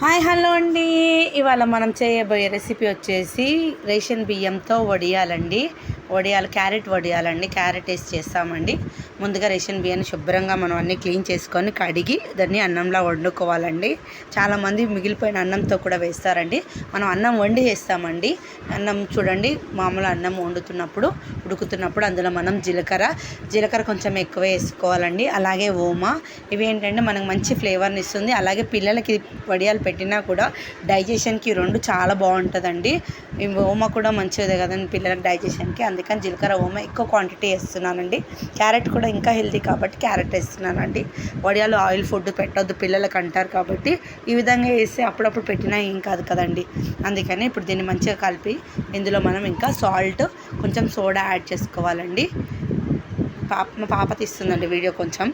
Hi hello అండి. ఇవాళ మనం చేయబోయే రెసిపీ వచ్చేసి రేషన్ బియ్యంతో వడియాలండి. వడియాలు క్యారెట్ వడియాలండి క్యారెట్ వేసి చేస్తామండి. ముందుగా రేషన్ బియ్యాన్ని శుభ్రంగా మనం అన్నీ క్లీన్ చేసుకొని కడిగి దాన్ని అన్నంలా వండుకోవాలండి. చాలామంది మిగిలిపోయిన అన్నంతో కూడా వేస్తారండి. మనం అన్నం వండి వేస్తామండి. అన్నం చూడండి మామూలు అన్నం వండుతున్నప్పుడు ఉడుకుతున్నప్పుడు అందులో మనం జీలకర్ర జీలకర్ర కొంచెం ఎక్కువ వేసుకోవాలండి. అలాగే ఓమా ఇవి ఏంటంటే మనకు మంచి ఫ్లేవర్ని ఇస్తుంది. అలాగే పిల్లలకి వడియాలు పెట్టినా కూడా డైజెషన్కి రెండు చాలా బాగుంటుందండి. ఓమా కూడా మంచిదే కదండి పిల్లలకి డైజెషన్కి అందుకని జీలకర్ర ఓమ ఎక్కువ క్వాంటిటీ వేస్తున్నానండి. క్యారెట్ కూడా ఇంకా హెల్తీ కాబట్టి క్యారెట్ వేస్తున్నానండి. వడియాలు ఆయిల్ ఫుడ్ పెట్టొద్దు పిల్లలకి అంటారు కాబట్టి ఈ విధంగా వేసి అప్పుడప్పుడు పెట్టినా ఏం కాదు కదండి. అందుకని ఇప్పుడు దీన్ని మంచిగా కలిపి ఇందులో మనం ఇంకా సాల్ట్ కొంచెం సోడా యాడ్ చేసుకోవాలండి. పాప మా పాప తీస్తుందండి వీడియో కొంచెం.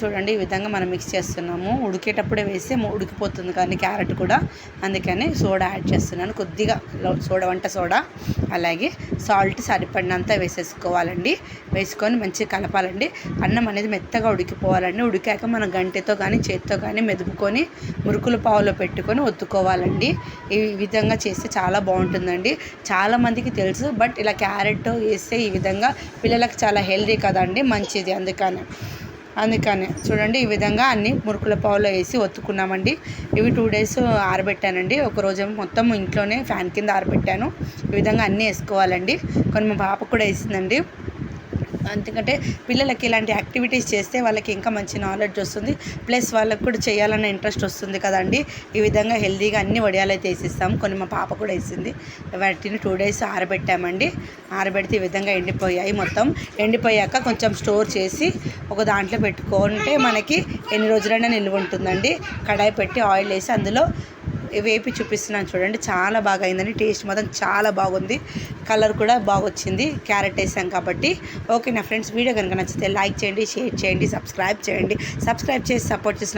చూడండి ఈ విధంగా మనం మిక్స్ చేస్తున్నాము. ఉడికేటప్పుడే వేస్తే ఉడికిపోతుంది కానీ క్యారెట్ కూడా. అందుకని సోడా యాడ్ చేస్తున్నాను. కొద్దిగా సోడా వంట సోడా. అలాగే సాల్ట్ సరిపడినంత వేసేసుకోవాలండి. వేసుకొని మంచిగా కలపాలండి. అన్నం అనేది మెత్తగా ఉడికిపోవాలండి. ఉడికాక మనం గంటెతో కానీ చేత్తో కానీ మెదుపుకొని మురుకుల పావులో పెట్టుకొని ఒత్తుకోవాలండి. ఈ విధంగా చేస్తే చాలా బాగుంటుందండి. చాలామందికి తెలుసు బట్ ఇలా క్యారెట్ వేస్తే ఈ విధంగా పిల్లలకు చాలా హెల్దీ కదండి మంచిది. అందుకని అందుకని చూడండి ఈ విధంగా అన్ని మురుకుల పావులో వేసి ఒత్తుకున్నామండి. ఇవి టూ డేస్ ఆరబెట్టానండి. ఒక రోజు మొత్తం ఇంట్లోనే ఫ్యాన్ కింద ఆరబెట్టాను. ఈ విధంగా అన్నీ వేసుకోవాలండి. కొన్ని మా పాప కూడా వేసిందండి. ఎందుకంటే పిల్లలకి ఇలాంటి యాక్టివిటీస్ చేస్తే వాళ్ళకి ఇంకా మంచి నాలెడ్జ్ వస్తుంది. ప్లస్ వాళ్ళకి కూడా చేయాలన్న ఇంట్రెస్ట్ వస్తుంది కదండి. ఈ విధంగా హెల్తీగా అన్ని వడియాలు అయితే వేసిస్తాం. కొన్ని మా పాప కూడా వేసింది. వాటిని టూ డేస్ ఆరబెట్టామండి. ఆరబెడితే ఈ విధంగా ఎండిపోయాయి మొత్తం. ఎండిపోయాక కొంచెం స్టోర్ చేసి ఒక దాంట్లో పెట్టుకుంటే మనకి ఎన్ని రోజులైనా నిల్వ ఉంటుందండి. కడాయి పెట్టి ఆయిల్ వేసి అందులో వేపి చూపిస్తున్నాను చూడండి. చాలా బాగా అయిందండి టేస్ట్ మాత్రం చాలా బాగుంది. కలర్ కూడా బాగా వచ్చింది క్యారెట్ వేసాం కాబట్టి. ఓకే నా ఫ్రెండ్స్ వీడియో కనుక నచ్చితే లైక్ చేయండి షేర్ చేయండి సబ్స్క్రైబ్ చేయండి. సబ్స్క్రైబ్ చేసి సపోర్ట్ చేసిన